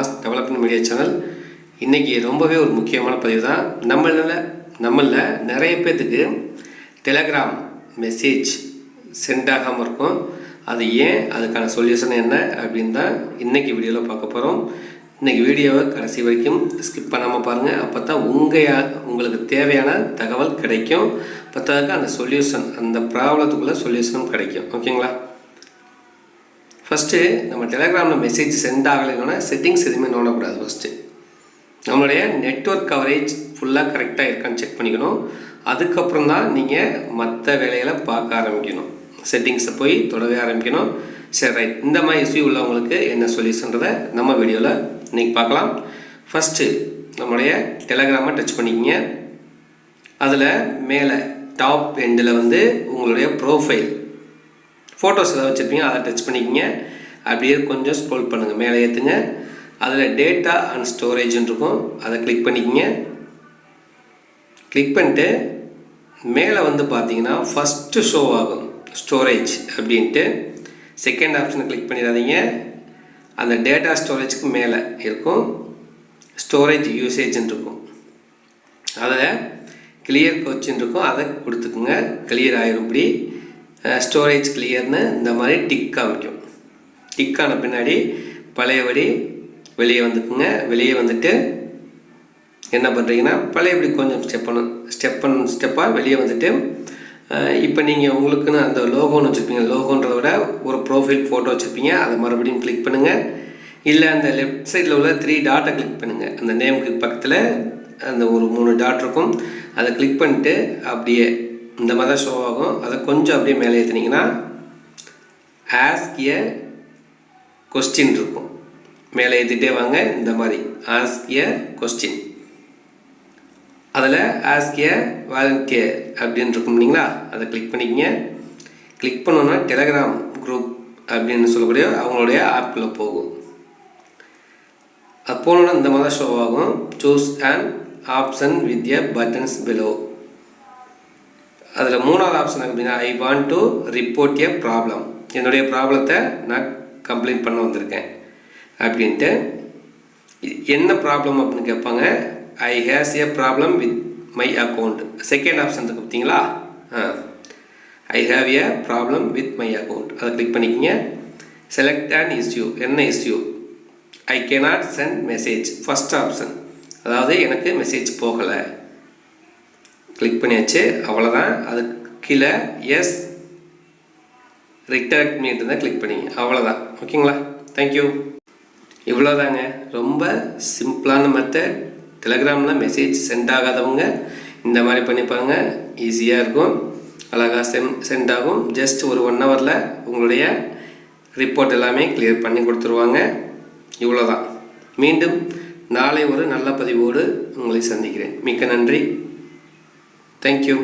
Media channel இன்றைக்கி ரொம்பவே ஒரு முக்கியமான பதிவு தான் நம்மளில் நம்மளில் நிறைய பேர்த்துக்கு டெலகிராம் மெசேஜ் சென்ட் ஆகாமல் இருக்கும். அது ஏன்? அதுக்கான சொல்யூஷன் என்ன? அப்படின்னு தான் இன்றைக்கி வீடியோவில் பார்க்க போகிறோம் இன்றைக்கி வீடியோவை கடைசி வரைக்கும் ஸ்கிப் பண்ணாமல் பாருங்கள் அப்போ தான் உங்கள் உங்களுக்கு தேவையான தகவல் கிடைக்கும். பத்தாதுக்கு அந்த சொல்யூஷன் அந்த ப்ராப்ளத்துக்குள்ளே சொல்யூஷனும் கிடைக்கும். ஓகேங்களா ஃபஸ்ட்டு நம்ம டெலகிராமில் மெசேஜ் சென்ட் ஆகலைன்னா செட்டிங்ஸ் எதுவுமே நோண்டக்கூடாது ஃபஸ்ட்டு நம்மளுடைய நெட்ஒர்க் கவரேஜ் ஃபுல்லாக கரெக்டாக இருக்கான்னு செக் பண்ணிக்கணும். அதுக்கப்புறம் தான் நீங்கள் மற்ற வேலைகளை பார்க்க ஆரம்பிக்கணும். செட்டிங்ஸை போய் தொடவே ஆரம்பிக்கணும். சரி ரைட் இந்த மாதிரி இஷ்யூ உள்ளவங்களுக்கு என்ன சொல்யூஷன்றதை நம்ம வீடியோவில் இன்றைக்கி பார்க்கலாம். ஃபஸ்ட்டு நம்மளுடைய டெலகிராமை டச் பண்ணிக்கிங்க. அதில் மேலே டாப் எண்டில் வந்து உங்களுடைய ப்ரோஃபைல் ஃபோட்டோஸ் ஏதாவது வச்சுருப்பீங்க அதை டச் பண்ணிக்கிங்க. அப்படியே கொஞ்சம் ஸ்க்ரோல் பண்ணுங்கள் மேலே ஏற்றுங்க அதில் டேட்டா அண்ட் ஸ்டோரேஜ்னு இருக்கும். அதை கிளிக் பண்ணிக்கிங்க. கிளிக் பண்ணிட்டு மேலே வந்து பார்த்தீங்கன்னா ஃபஸ்ட்டு ஷோ ஆகும். ஸ்டோரேஜ் அப்படின்ட்டு. செகண்ட் ஆப்ஷனை கிளிக் பண்ணிடாதீங்க. அந்த டேட்டா ஸ்டோரேஜ்க்கு மேலே இருக்கும். ஸ்டோரேஜ் யூசேஜ்னு இருக்கும். அதில் கிளியர் கோச்சின் இருக்கும். அதை கொடுத்துக்குங்க. கிளியர் ஆயிரும்படி ஸ்டோரேஜ் கிளியர்னு இந்த மாதிரி டிக் காமிக்கும். டிக்கான பின்னாடி பழையபடி வெளியே வந்துக்குங்க. வெளியே வந்துட்டு என்ன பண்ணுறீங்கன்னா பழையபடி கொஞ்சம் ஸ்டெப் பண்ணும் ஸ்டெப் பண்ண ஸ்டெப்பாக வெளியே வந்துட்டு இப்போ நீங்கள் உங்களுக்குன்னு அந்த லோகோன்னு வச்சுருப்பீங்க. லோகோன்றத விட ஒரு ப்ரோஃபைல் ஃபோட்டோ வச்சுருப்பீங்க. அதை மறுபடியும் கிளிக் பண்ணுங்கள் இல்லை அந்த லெஃப்ட் சைடில் உள்ள த்ரீ டாட்டை கிளிக் பண்ணுங்கள் அந்த நேமுக்கு பக்கத்தில் அந்த ஒரு மூணு டாட் இருக்கும். அதை கிளிக் பண்ணிட்டு அப்படியே இந்த மாதிரி தான் ஷோ ஆகும். அதை கொஞ்சம் அப்படியே மேலே ஏற்றுனீங்கன்னா ஆஸ்க் ஏ கொஸ்டின் இருக்கும். மேலே ஏற்றிட்டே வாங்க. இந்த மாதிரி ஆஸ்க் ஏ கொஸ்டின் அதில் ஆஸ்க் ஏ வாலண்டியர் அப்படின்னு இருக்கும் இல்லைங்களா? அதை கிளிக் பண்ணிக்கங்க. கிளிக் பண்ணோன்னா டெலகிராம் குரூப் அப்படின்னு சொல்லக்கூடிய அவங்களுடைய ஆப்பில் போகும். அது போனோன்னா இந்த மாதிரி ஷோ ஆகும். Choose and option with a buttons below அதில் மூணாவது ஆப்ஷன் அப்படின்னா I want to report a problem என்னுடைய ப்ராப்ளத்தை நான் கம்ப்ளைண்ட் பண்ண வந்திருக்கேன் அப்படின்ட்டு என்ன ப்ராப்ளம் அப்படின்னு கேட்பாங்க? I has a problem with my account second option கொடுத்தீங்களா பார்த்தீங்களா? ஆ. I have a problem with my account அதை கிளிக் பண்ணிக்கோங்க. செலக்ட் அண்ட் இஸ்யூ என்ன issue I cannot send message first option அதாவது எனக்கு மெசேஜ் போகலை. கிளிக் பண்ணியாச்சு. அவ்வளோதான் அதுக்கு கீழே எஸ் ரிட்டர்ட் மீட் தான் கிளிக் பண்ணிங்க. அவ்வளோதான் ஓகேங்களா? தேங்க்யூ இவ்வளோதாங்க ரொம்ப சிம்பிளான மெத்தட் டெலகிராமில் மெசேஜ் சென்ட் ஆகாதவங்க இந்த மாதிரி பண்ணிப்பாங்க ஈஸியாக இருக்கும். அழகாக சென் சென்ட் ஆகும். ஜஸ்ட் ஒரு ஒன் ஹவரில் உங்களுடைய ரிப்போர்ட் எல்லாமே கிளியர் பண்ணி கொடுத்துருவாங்க. இவ்வளோதான் மீண்டும் நாளை ஒரு நல்ல பதிவோடு உங்களை சந்திக்கிறேன். மிக்க நன்றி. தேங்க்யூ